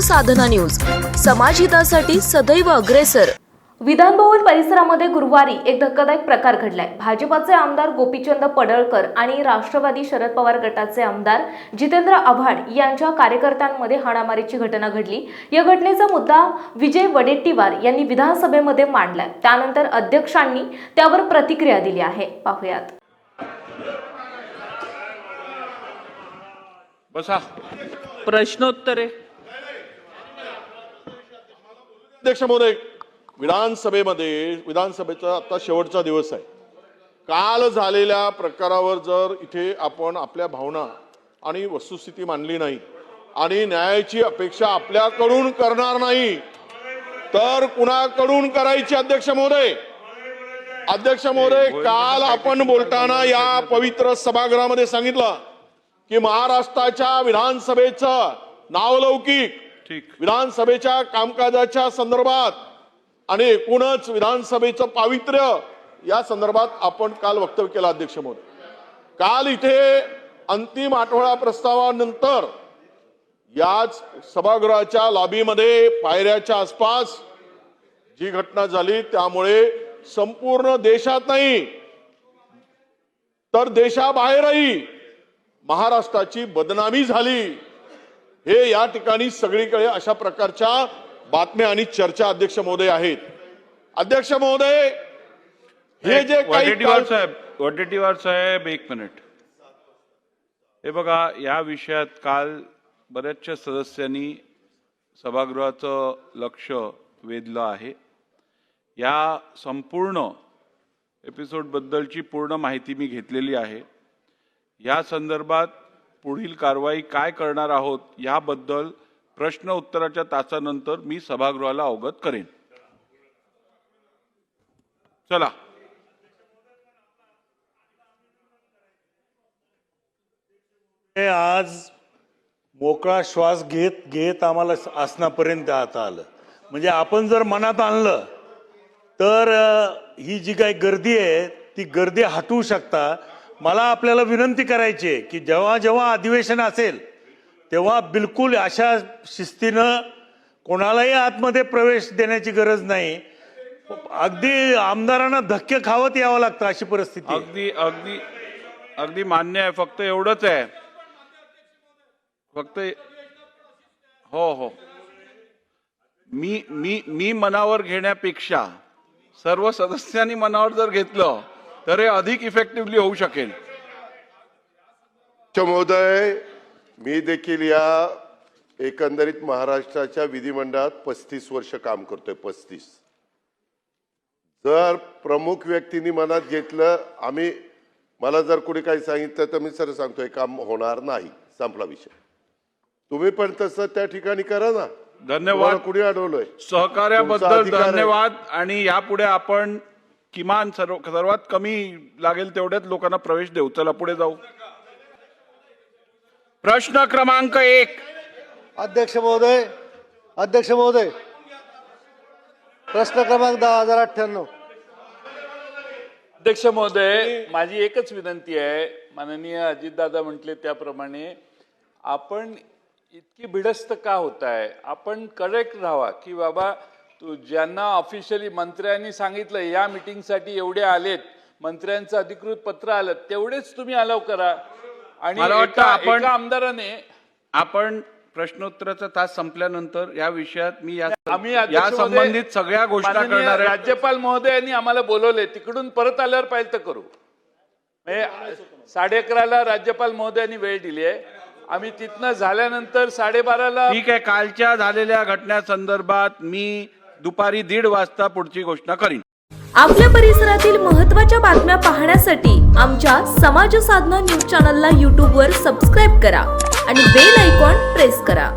साधना news. समाजहितासाठी सदैव अग्रेसर. विधानभवन परिसरामध्ये गुरुवारी एक धक्कादायक प्रकार घडलाय. भाजपाचे आमदार गोपीचंद पडळकर आणि राष्ट्रवादी शरद पवार गटाचे आमदार जितेंद्र आव्हाड यांच्या कार्यकर्त्यांमध्ये हाणामारीची घटना घडली. या घटनेचा मुद्दा विजय वडेट्टीवार यांनी विधानसभेमध्ये मांडलाय. त्यानंतर अध्यक्षांनी त्यावर प्रतिक्रिया दिली आहे. पाहुयात. बसा. प्रश्नोत्तरे. अध्यक्ष महोदय विधानसभेमध्ये विधानसभेचा आता शेवटचा दिवस आहे. काल झालेल्या प्रकारावर जर इथे आपण आपल्या भावना आणि वस्तुस्थिती मांडली नाही आणि न्यायाची अपेक्षा आपल्याकडून करणार नाही तर कुणाकडून करायची अध्यक्ष महोदय? अध्यक्ष महोदय काल आपण बोलताना या पवित्र सभागृहामध्ये सांगितलं की महाराष्ट्राच्या विधानसभेचं नावलौकिक विधानसभेच्या कामकाजाच्या संदर्भात आणि एकूणच विधानसभेचं पावित्र्य या संदर्भात आपण काल वक्तव्य केलं अध्यक्ष महोदय. काल इथे अंतिम आठवडा प्रस्तावानंतर याच सभागृहाच्या लॉबीमध्ये पायऱ्याच्या आसपास जी घटना झाली त्यामुळे संपूर्ण देशात नाही तर देशाबाहेरही महाराष्ट्राची बदनामी झाली. हे या ठिकाणी सगळीकडे अशा प्रकारच्या बातम्या आणि चर्चा अध्यक्ष महोदय आहेत. अध्यक्ष महोदय हे जे वडेट्टीवार साहेब वडेट्टीवार साहेब एक मिनिट. हे बघा या विषयात काल बऱ्याचशा सदस्यांनी सभागृहाचं लक्ष वेधलं आहे. या संपूर्ण एपिसोडबद्दलची पूर्ण माहिती मी घेतलेली आहे. या संदर्भात पुढील कारवाई काय करणार आहोत याबद्दल प्रश्न उत्तराच्या तासानंतर मी सभागृहाला अवगत करेन. चला. हे आज मोकळा श्वास घेत घेत आम्हाला आसनापर्यंत आता आलं. म्हणजे आपण जर मनात आणलं तर ही जी काही गर्दी आहे ती गर्दी हटवू शकता. मला आपल्याला विनंती करायची आहे की जेव्हा जेव्हा अधिवेशन असेल तेव्हा बिलकुल अशा शिस्तीनं कोणालाही आतमध्ये प्रवेश देण्याची गरज नाही. अगदी आमदारांना धक्के खावत यावं लागतं अशी परिस्थिती अगदी अगदी अगदी मान्य आहे. फक्त एवढंच आहे. फक्त हो हो. मी मी मी मनावर घेण्यापेक्षा सर्व सदस्यांनी मनावर जर घेतलं तर हे अधिक इफेक्टिव्हली होऊ शकेल. महोदय मी देखील या एकंदरीत महाराष्ट्राच्या विधिमंडळात पस्तीस वर्ष काम करतोय पस्तीस. जर प्रमुख व्यक्तींनी मनात घेतलं आम्ही मला जर कोणी काही सांगितलं तर मी सर सांगतोय काम होणार नाही संपला विषय. तुम्ही पण तसं त्या ठिकाणी करा ना. धन्यवाद. कुणी अडवलंय? सहकार्याबद्दल. धन्यवाद. आणि यापुढे आपण किमान सर्व सर्वात कमी लागेल तेवढ्याच लोकांना प्रवेश देऊ. चला पुढे जाऊ. प्रश्न क्रमांक एक. अध्यक्ष महोदय अध्यक्ष महोदय. प्रश्न क्रमांक दहा हजार अठ्ठ्याण्णव. अध्यक्ष महोदय माझी एकच विनंती आहे. माननीय अजितदादा म्हटले त्याप्रमाणे आपण इतकी भिडस्त का होत आहे आपण करेक्ट राहावा की बाबा ज्यांना ऑफिशियली मंत्र्यांनी सांगितलं या मिटिंगसाठी एवढे आलेत मंत्र्यांचं अधिकृत पत्र आलं तेवढेच तुम्ही अलाव करा. आणि मला वाटतं एका- आपण- एका आमदाराने आपण प्रश्नोत्तराचा तास संपल्यानंतर या विषयात मी या आम्ही या अध्यक्ष महोदय, संबंधित सगळ्या माननीय करणार आहे. राज्यपाल महोदयांनी आम्हाला बोलवले तिकडून परत आल्यावर पाहिजे तर करू. म्हणजे साडे अकराला राज्यपाल महोदयांनी वेळ दिली आहे. आम्ही तिथनं झाल्यानंतर साडेबाराला ठीक आहे कालच्या झालेल्या घटना संदर्भात मी दुपारी दीड वाजता पुढची घोषणा करीन. आपल्या परिसरातील महत्त्वाच्या बातम्या पाहण्यासाठी आमच्या समाज साधना न्यूज चॅनलला यूट्यूबवर सबस्क्राईब करा आणि बेल आयकॉन प्रेस करा.